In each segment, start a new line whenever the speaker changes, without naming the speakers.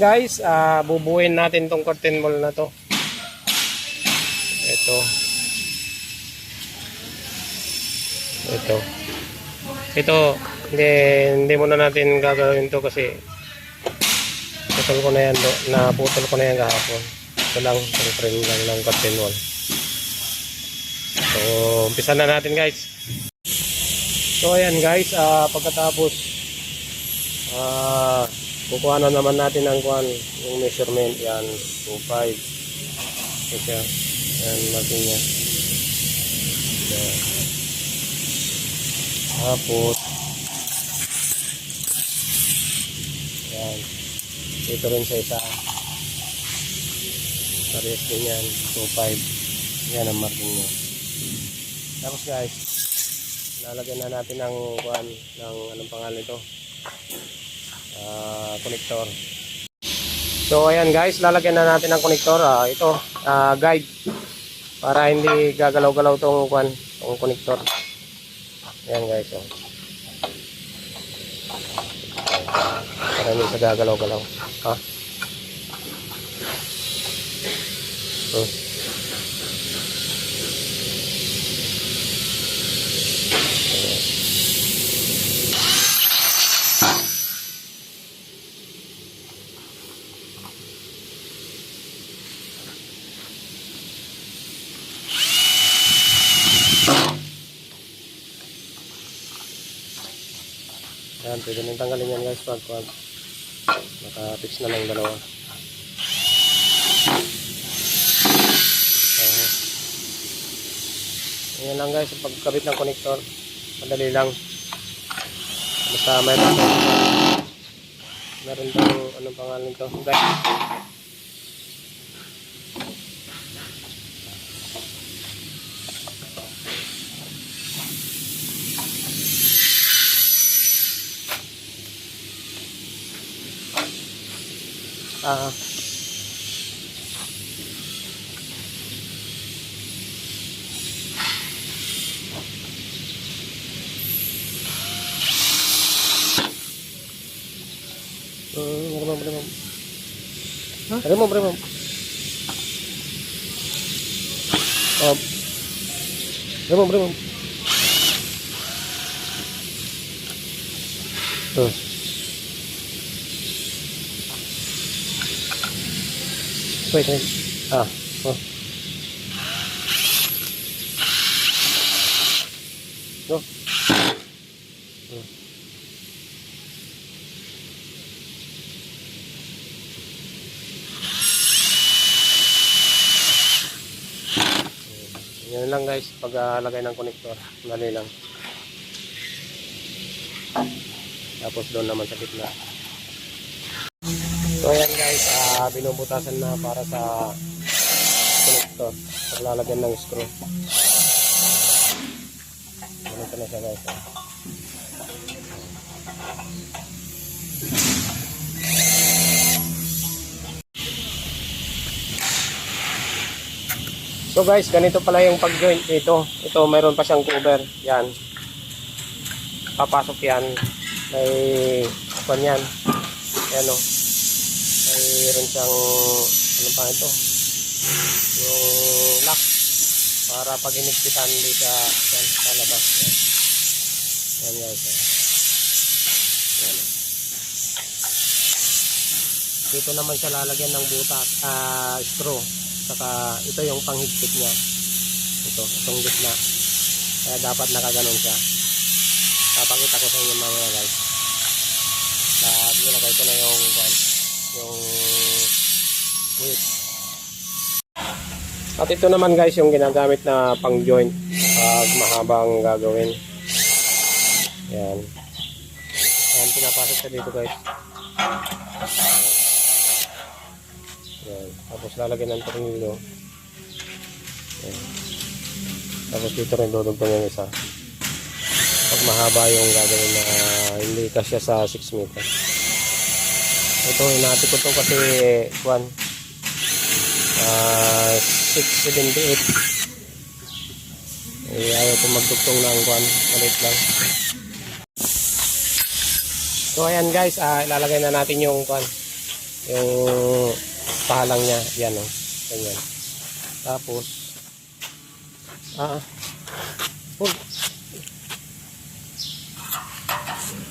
guys, ah bubuin natin tong curtain wall na to. Ito. Ito. Ito, hindi, hindi muna natin gagawin to kasi putol ko na yan, do, naputol ko na yan kahapon. Ito lang, itong frame lang ng curtain wall. So, umpisa na natin guys. So, ayan guys, ah pagkatapos, ah kukuha na naman natin ang kuhan, yung measurement, yan, 2.5. Ito siya, yan, natin niya. Yan. Tapos, yan, dito rin sa isa. Parehas din yan, 2.5. Yan ang marking niya. Tapos guys, lalagyan na natin ng kuhan, ng anong pangalan ito? Ah connector. So ayan guys, lalagyan na natin ng connector. Ah, ito, ah, guide para hindi gagalaw-galaw tong kwan, tong connector. Ayan guys, oh. Para hindi sa gagalaw-galaw. Ha? Hmm. Ayan, pwede nang tanggalin yan guys pag pag naka-fix na lang dalawa. Aha. Ayan lang guys, pagkabit ng connector, madali lang. Basta mayroon to. Meron tong anong pangalan to. Guys. Ah. Hmm, remom, remom.
Hah?
Remom, remom. Oh. Remom, remom. Hmm. Wait, wait. Ah, oh. No. Hmm. Yan lang guys, paglalagay ng connector. Dali lang. Tapos doon naman sa gitna. So ayan guys, ah binubutasan na para sa connector. Paglalagyan ng screw. Ganito na siya guys. ah. So guys, ganito pala yung pag-joint dito. Ito, mayroon pa siyang cover. Yan. Papasok yan. May, kwan yan. Yan o. Mayroon siyang, ano pa ito? Yung lock. Para pag inigpitan hindi siya sa labas. Yan. Yan guys. Yan. Dito naman siya lalagyan ng butas, ah, straw. Saka ito yung panghigpit niya. Ito, itong gitna. Kaya dapat nakaganon siya. Papakita ko sa inyo mamaya guys. Na nilagay ko na yung kwan, yung weight. At ito naman guys yung ginagamit na pang joint pag mahabang gagawin. Yan. Yan, pinapasok siya dito guys. Yan. Tapos lalagyan ng tornilyo. Yan. Tapos dito rin dudugtong yung isa. Pag mahaba yung gagawin na hindi kasya sa 6 meter. Ito, hinati ko to kasi 1 ah 678 eh ayaw ko magdugtong ng 1 malit lang so ayan guys ah, ilalagay na natin yung 1 Yung pahalang niya, yan o. Ganyan. Tapos, ah, hold.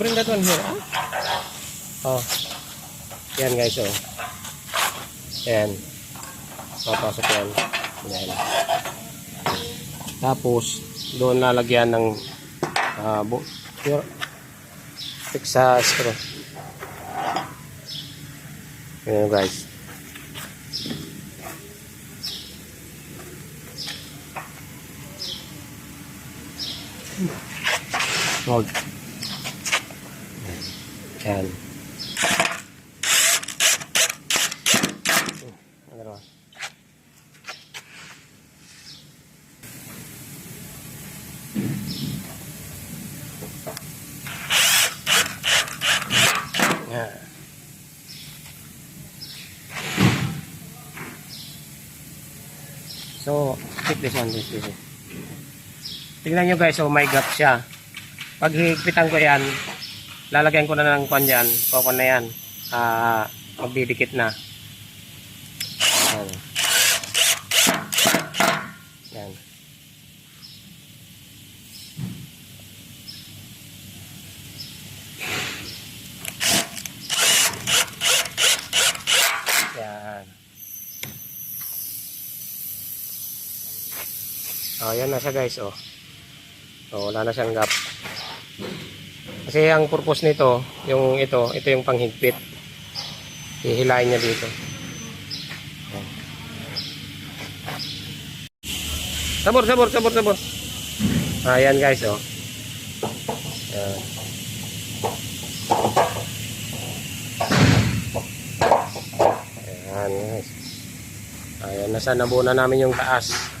Bring that one here, ah. Oh. Yan guys, oh. Yan. Papasok yan. Yan. Tapos, doon lalagyan ng your fix sa screw. Yan guys. Hold. Yan. Ano ba? Yan. So, keep this one, this, this. Tingnan nyo guys, oh, may gap siya. Pag higpitan ko yan, lalagyan ko na ng kwan dyan, kokon na yan. Ah, magdidikit na. Yan. Yan. Yan. Oh, yan na siya guys, oh. Oh, wala na siyang gap. Kasi ang purpose nito, yung ito, ito yung panghigpit. Hihilain niya dito. Sabor, sabor, sabor, sabor. Ayan guys, oh. Ayan. Ayan guys. Ayan, nasa nabuo na namin yung taas.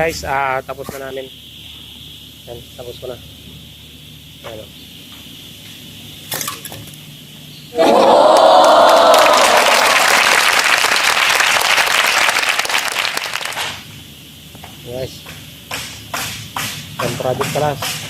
Guys, ah, tapos na namin. Yan, tapos ko na. Ayan, oh. Guys. Yan project class.